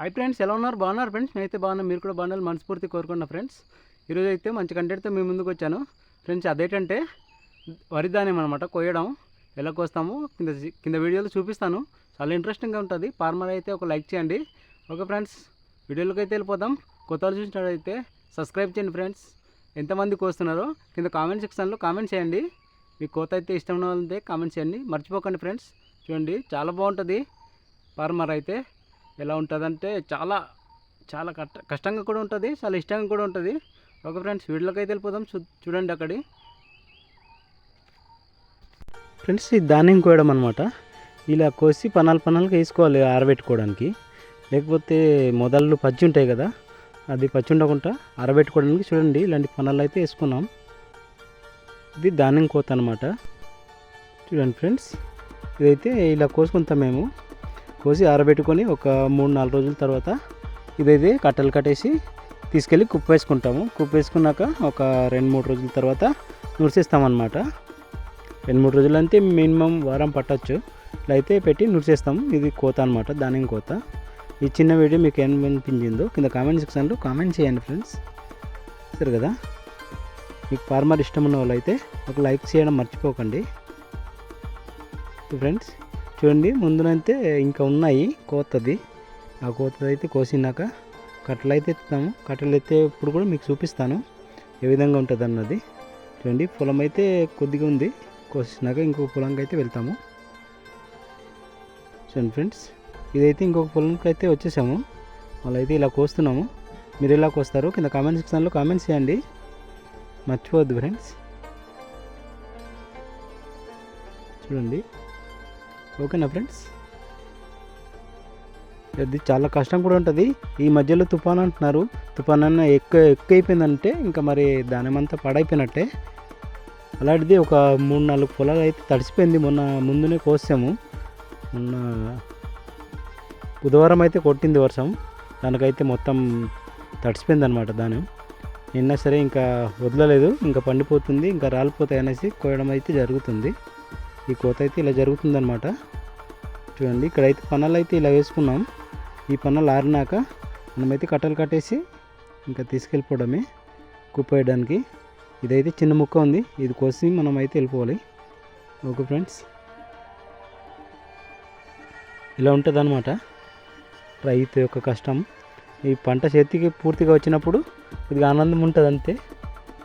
Hi friends ఎలా ఉన్నారు? బాగున్నారు ఫ్రెండ్స్ నేనైతే బాగున్నాను. మీరు కూడా బాగున్నారు మనస్ఫూర్తి కోరుకున్నా ఫ్రెండ్స్ ఈరోజు అయితే మంచి కంటెంట్తో మీ ముందుకు వచ్చాను. ఫ్రెండ్స్ అదేంటంటే వరి ధాన్యం అనమాట కోయడం ఎలా కోస్తాము కింద కింద వీడియోలో చూపిస్తాను. చాలా ఇంట్రెస్టింగ్గా ఉంటుంది. ఫార్మర్ అయితే ఒక లైక్ చేయండి. ఓకే ఫ్రెండ్స్ వీడియోలోకి అయితే వెళ్ళిపోదాం. కొత్త వాళ్ళు చూసినట్టయితే సబ్స్క్రైబ్ చేయండి ఫ్రెండ్స్ ఎంతమంది కోస్తున్నారో కింద కామెంట్ సెక్షన్లో కామెంట్ చేయండి. మీకు కోత అయితే ఇష్టం ఉన్న కామెంట్ చేయండి. మర్చిపోకండి ఫ్రెండ్స్ చూడండి చాలా బాగుంటుంది. ఫార్మర్ అయితే ఎలా ఉంటుందంటే చాలా చాలా కష్ట కష్టంగా కూడా ఉంటుంది చాలా ఇష్టంగా కూడా ఉంటుంది. ఓకే ఫ్రెండ్స్ వీడియోకి అయితే వెళ్ళిపోదాం. చూ- చూడండి అక్కడి. ఫ్రెండ్స్ ఈ ధాన్యం కోయడం అనమాట ఇలా కోసి పనాలు పనాలుగా వేసుకోవాలి ఆరబెట్టుకోవడానికి. లేకపోతే మొదళ్ళు పచ్చి ఉంటాయి కదా అది పచ్చి ఉండకుండా ఆరబెట్టుకోవడానికి చూడండి ఇలాంటి పనాలు అయితే వేసుకున్నాం. ఇది ధాన్యం కోత అనమాట చూడండి ఫ్రెండ్స్ ఇదైతే ఇలా కోసుకుంటాం మేము. కోసి ఆరబెట్టుకొని ఒక మూడు నాలుగు రోజుల తర్వాత ఇదైతే కట్టలు కట్టేసి తీసుకెళ్ళి కుప్ప వేసుకుంటాము. కుప్ప వేసుకున్నాక ఒక రెండు మూడు రోజుల తర్వాత నురిసేస్తామన్నమాట. రెండు మూడు రోజులు అంటే మినిమం వారం పట్టచ్చు. ఇట్లా అయితే పెట్టి నురిసేస్తాము. ఇది కోత అనమాట ధాన్యం కోత. ఈ చిన్న వీడియో మీకు ఏం కింద కామెంట్ సెక్షన్లో కామెంట్ చేయండి ఫ్రెండ్స్. సరే కదా? మీకు ఫార్మర్ ఇష్టం ఉన్న వాళ్ళైతే ఒక లైక్ చేయడం మర్చిపోకండి. ఫ్రెండ్స్ చూడండి ముందునైతే ఇంకా ఉన్నాయి కోతది. ఆ కోతది అయితే కోసినాక కట్టలు అయితే ఎత్తుతాము. కట్టలు ఎత్తే ఇప్పుడు కూడా మీకు చూపిస్తాను ఏ విధంగా ఉంటుంది అన్నది చూడండి పొలం అయితే కొద్దిగా ఉంది. కోసినాక ఇంకొక పొలంకి అయితే వెళ్తాము. చూడండి ఫ్రెండ్స్ ఇదైతే ఇంకొక పొలంకి అయితే వచ్చేసాము. మళ్ళీ అయితే ఇలా కోస్తున్నాము. మీరు ఇలా కోస్తారు కింద కామెంట్ సెక్షన్లో కామెంట్స్ చేయండి. మర్చిపోవద్దు ఫ్రెండ్స్. చూడండి ఓకేనా ఫ్రెండ్స్? ఇది చాలా కష్టం కూడా ఉంటుంది. ఈ మధ్యలో తుఫాన్ అంటున్నారు. తుఫాన్ అన్న ఎక్కువ ఎక్కువ అయిపోయిందంటే ఇంకా మరి దానిమంతా పడైపోయినట్టే. అలాంటిది ఒక మూడు నాలుగు పొలాలు అయితే తడిసిపోయింది మొన్న ముందునే కోసాము. మొన్న బుధవారం అయితే కొట్టింది వర్షం. దానికైతే మొత్తం తడిసిపోయింది అనమాట దాని. నిన్న సరే ఇంకా వదలలేదు. ఇంకా పండిపోతుంది. ఇంకా రాలిపోతాయి అనేసి కోయడం అయితే జరుగుతుంది. ఈ కోత అయితే ఇలా జరుగుతుందనమాట చూడండి ఇక్కడైతే పనులు అయితే ఇలా వేసుకున్నాం. ఈ పనులు ఆరినాక మనమైతే కట్టలు కట్టేసి ఇంకా తీసుకెళ్ళిపోవడమే కుప్పేయడానికి ఇదైతే చిన్న ముక్క ఉంది ఇది కోసి మనం అయితే వెళ్ళిపోవాలి. Okay friends. ఇలా ఉంటుంది అనమాట రైతు యొక్క కష్టం. ఈ పంట చేతికి పూర్తిగా వచ్చినప్పుడు కొద్దిగా ఆనందం ఉంటుంది అంతే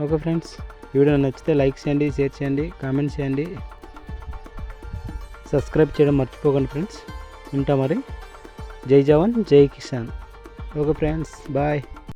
ఓకే ఫ్రెండ్స్. ఈ వీడియో నచ్చితే లైక్ చేయండి షేర్ చేయండి కామెంట్ చేయండి. సబ్స్క్రైబ్ చేయడం మర్చిపోకండి ఫ్రెండ్స్. ఉంటా మరి. జై జవాన్ జై కిసాన్. Okay friends bye.